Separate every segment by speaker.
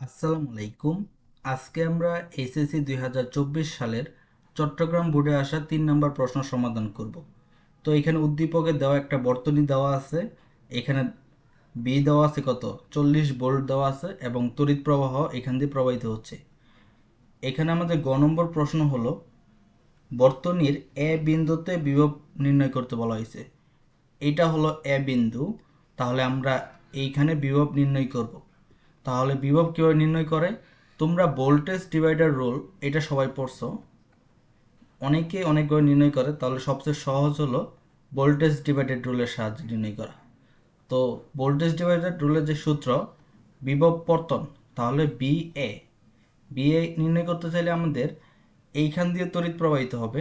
Speaker 1: আসসালামু আলাইকুম আজকে আমরা এসএসসি দুই হাজার চব্বিশ সালের চট্টগ্রাম বোর্ডে আসা তিন নম্বর প্রশ্ন সমাধান করব। তো এখানে উদ্দীপকে দেওয়া একটা বর্তনী দেওয়া আছে। এখানে বি দেওয়া আছে কত? চল্লিশ ভোল্ট দেওয়া আছে এবং তড়িৎ প্রবাহ এখান দিয়ে প্রবাহিত হচ্ছে। এখানে আমাদের গ নম্বর প্রশ্ন হলো, বর্তনীর এ বিন্দুতে বিভব নির্ণয় করতে বলা হয়েছে। এটা হলো এ বিন্দু। তাহলে আমরা এইখানে বিভব নির্ণয় করব। তাহলে বিভব কীভাবে নির্ণয় করে? তোমরা ভোল্টেজ ডিভাইডার রোল এটা সবাই পড়ছো। অনেকে অনেকভাবে নির্ণয় করে, তাহলে সবচেয়ে সহজ হলো ভোল্টেজ ডিভাইডেড রুলের সাহায্যে নির্ণয় করা। তো ভোল্টেজ ডিভাইডেড রুলের যে সূত্র, বিভব পর্তন তাহলে বি এ বি এ নির্ণয় করতে চাইলে আমাদের এইখান দিয়ে তড়িৎ প্রবাহিত হবে,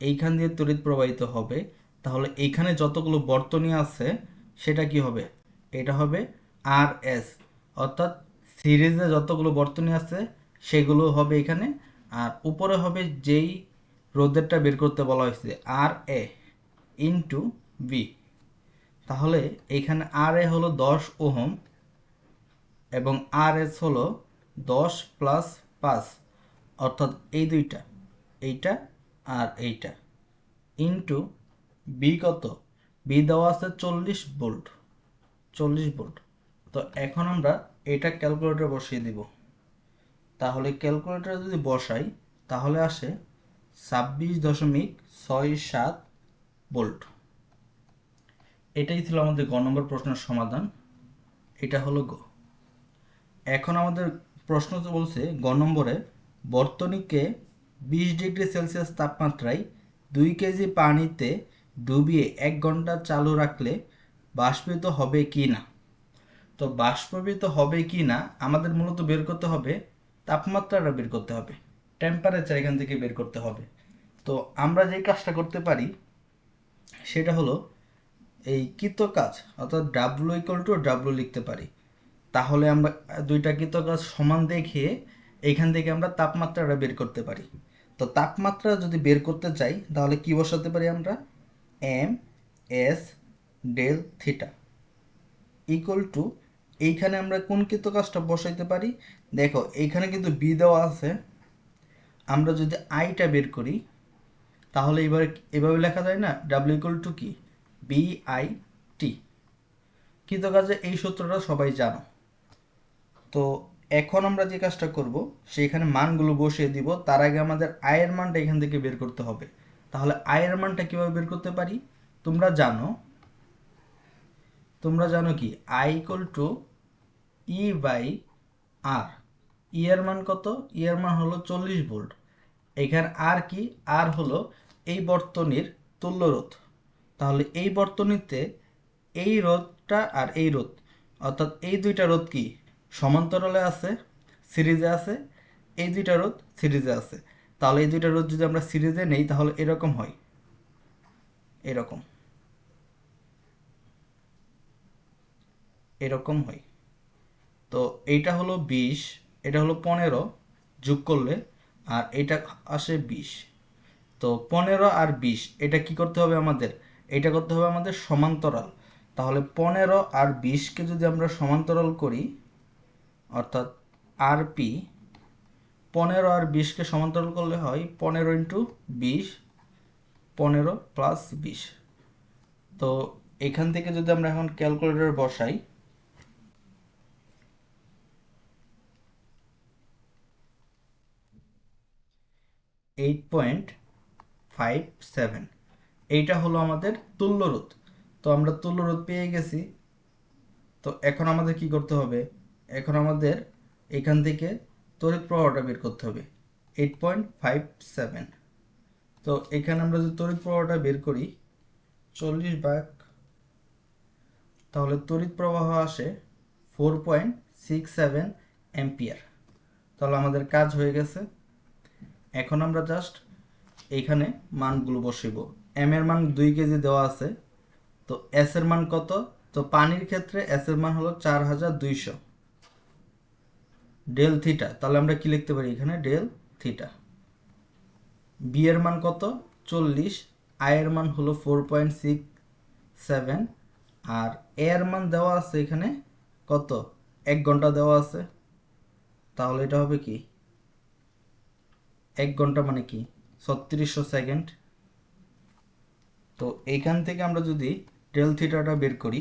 Speaker 1: এইখান দিয়ে তড়িৎ প্রবাহিত হবে, তাহলে এইখানে যতগুলো বর্তনী আছে, সেটা কি হবে? এটা হবে আর এস অর্থাৎ সিরিজে যতগুলো বর্তনী আছে, সেগুলো হবে এখানে। আর উপরে হবে যেই রোদেরটা বের করতে বলা হয়েছে, আর এ ইন্টু বি তাহলে এখানে আর এ হলো দশ ওহম এবং আর এস হলো দশ প্লাস পাঁচ। অর্থাৎ এই দুইটা, এইটা আর এইটা। ইন্টু বি কত? বি দেওয়া আছে চল্লিশ ভোল্ট চল্লিশ ভোল্ট। তো এখন আমরা এটা ক্যালকুলেটর বসিয়ে দিব। তাহলে ক্যালকুলেটর যদি বসাই, তাহলে আসে ছাব্বিশ দশমিক ছয় সাত বোল্ট এটাই ছিল আমাদের গ নম্বর প্রশ্নের সমাধান। এটা হলো গ। এখন আমাদের প্রশ্ন তো বলছে, গ নম্বরে বর্তনীকে বিশ ডিগ্রি সেলসিয়াস তাপমাত্রায় দুই কেজি পানিতে ডুবিয়ে এক ঘণ্টা চালু রাখলে বাষ্পিত হবে কি না তো বাষ্পীভূত হবে কি না, আমাদের মূলত বের করতে হবে, তাপমাত্রাটা বের করতে হবে টেম্পারেচার এখান থেকে বের করতে হবে। তো আমরা যে কাজটা করতে পারি, সেটা হলো এই কৃত কাজ অর্থাৎ ডাব্লু ইকুয়াল টু ডাব্লু লিখতে পারি। তাহলে আমরা দুইটা কৃত কাজ সমান দেখে এখান থেকে আমরা তাপমাত্রাটা বের করতে পারি। তো তাপমাত্রা যদি বের করতে চাই, তাহলে কি বসাতে পারি আমরা? M S del theta equal to এইখানে আমরা কোন কৃত কাজটা বসাইতে পারি? দেখো, এইখানে কিন্তু বি দেওয়া আছে। আমরা যদি আইটা বের করি, তাহলে এবারে এভাবে লেখা যায় না? ডাব্লিউ ইকুয়াল টু কি? বি আই টি কৃত কাজে এই সূত্রটা সবাই জানো। তো এখন আমরা যে কাজটা করব, সেইখানে মানগুলো বসিয়ে দিব। তার আগে আমাদের আয়ের মানটা এখান থেকে বের করতে হবে। তাহলে আয়ের মানটা কীভাবে বের করতে পারি? তোমরা জানো। তোমরা জানো কি? I equal to E by R E এর মান কত? ই এর মান হলো চল্লিশ ভোল্ট। এখানে আর কি? আর হলো এই বর্তনীর তুল্য রোধ তাহলে এই বর্তনীতে এই রোধটা আর এই রোধ, অর্থাৎ এই দুইটা রোধ কি? সমান্তরালে আছে, সিরিজে আছে, এই দুইটা রোধ সিরিজে আছে। তাহলে এই দুইটা রোধ যদি আমরা সিরিজে নেই, তাহলে এরকম হয়। এরকম। এরকম হয়। তো এইটা হলো বিশ, এটা হলো পনেরো যোগ করলে, আর এটা আসে বিশ। তো পনেরো আর বিশ, এটা কি করতে হবে আমাদের? এটা করতে হবে আমাদের সমান্তরাল। তাহলে পনেরো আর বিশকে যদি আমরা সমান্তরাল করি, অর্থাৎ আর পি, পনেরো আর বিশকে সমান্তরাল করলে হয় পনেরো ইন্টু বিশ, পনেরো প্লাস বিশ। তো এখান থেকে যদি আমরা এখন ক্যালকুলেটর বসাই এইট পয়েন্ট ফাইভ সেভেন এইটা হলো আমাদের তুল্য রোধ। তো আমরা তুল্য রোধ পেয়ে গেছি। তো এখন আমাদের কি করতে হবে? এখন আমাদের এখান থেকে তড়িৎ প্রবাহটা বের করতে হবে। এইট পয়েন্ট ফাইভ সেভেন তো এখানে আমরা যদি তড়িৎ প্রবাহটা বের করি, চল্লিশ ভাগ, তাহলে তড়িৎ প্রবাহ আসে four point six seven ampere তাহলে আমাদের কাজ হয়ে গেছে। এখন আমরা জাস্ট এইখানে মানগুলো বসিব এম এর মান দুই কেজি দেওয়া আছে, তো এস এর মান কত? তো পানির ক্ষেত্রে এস এর মান হলো চার হাজার দুইশো। ডেল থিটা, তাহলে আমরা কি লিখতে পারি এখানে? Del theta. বি এর মান কত? চল্লিশ। আই এর মান হলো four point six seven R এর মান দেওয়া আছে এখানে কত? এক ঘণ্টা দেওয়া আছে। তাহলে এটা হবে কি? এক ঘণ্টা মানে কি? ছত্রিশশো সেকেন্ড। তো এইখান থেকে আমরা যদি ডেল থিটাটা বের করি,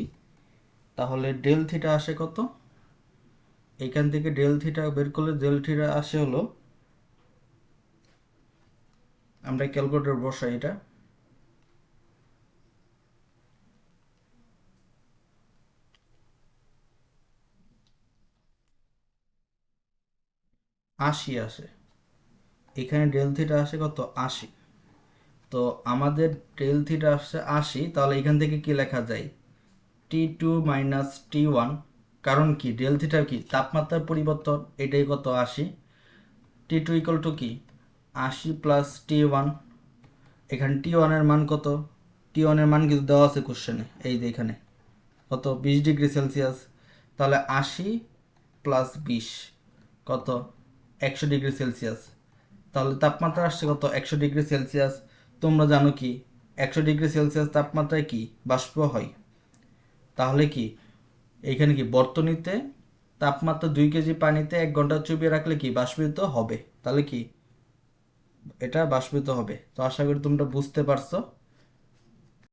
Speaker 1: তাহলে ডেল থিটা আসে কত? এইখান থেকে ডেল থিটা বের করলে ডেল থিটা আসে হলো, আমরা ক্যালকুলেটর বসাই এটা। আশি আসে। এখানে ডেল থিটা আসে কত? আশি। তো আমাদের ডেল থিটা আসছে আশি, তাহলে এখান থেকে কি লেখা যায়? T two minus T one কারণ কি? ডেল থিটা কি? তাপমাত্রার পরিবর্তন, এটাই কত? আশি। টি টু ইকুয়াল টু কি? আশি প্লাস টি ওয়ান এখানে টি ওয়ানের মান কত? টি ওয়ানের মান কিন্তু দেওয়া আছে কোশ্চেনে এই যে এখানে। কত? বিশ ডিগ্রি সেলসিয়াস। তাহলে আশি প্লাস বিশ, কত? একশো ডিগ্রি সেলসিয়াস। তাহলে তাপমাত্রা আসছে কত? একশো ডিগ্রি সেলসিয়াস। তোমরা জানো কি? একশো ডিগ্রি সেলসিয়াস তাপমাত্রায় কি? বাষ্প হয়। তাহলে কি? এখানে কি? বর্তনীতে তাপমাত্রা দুই কেজি পানিতে এক ঘণ্টা চুপিয়ে রাখলে কি? বাষ্পিত হবে। তাহলে কি? এটা বাষ্পিত হবে। তো আশা করি তোমরা বুঝতে পারছ।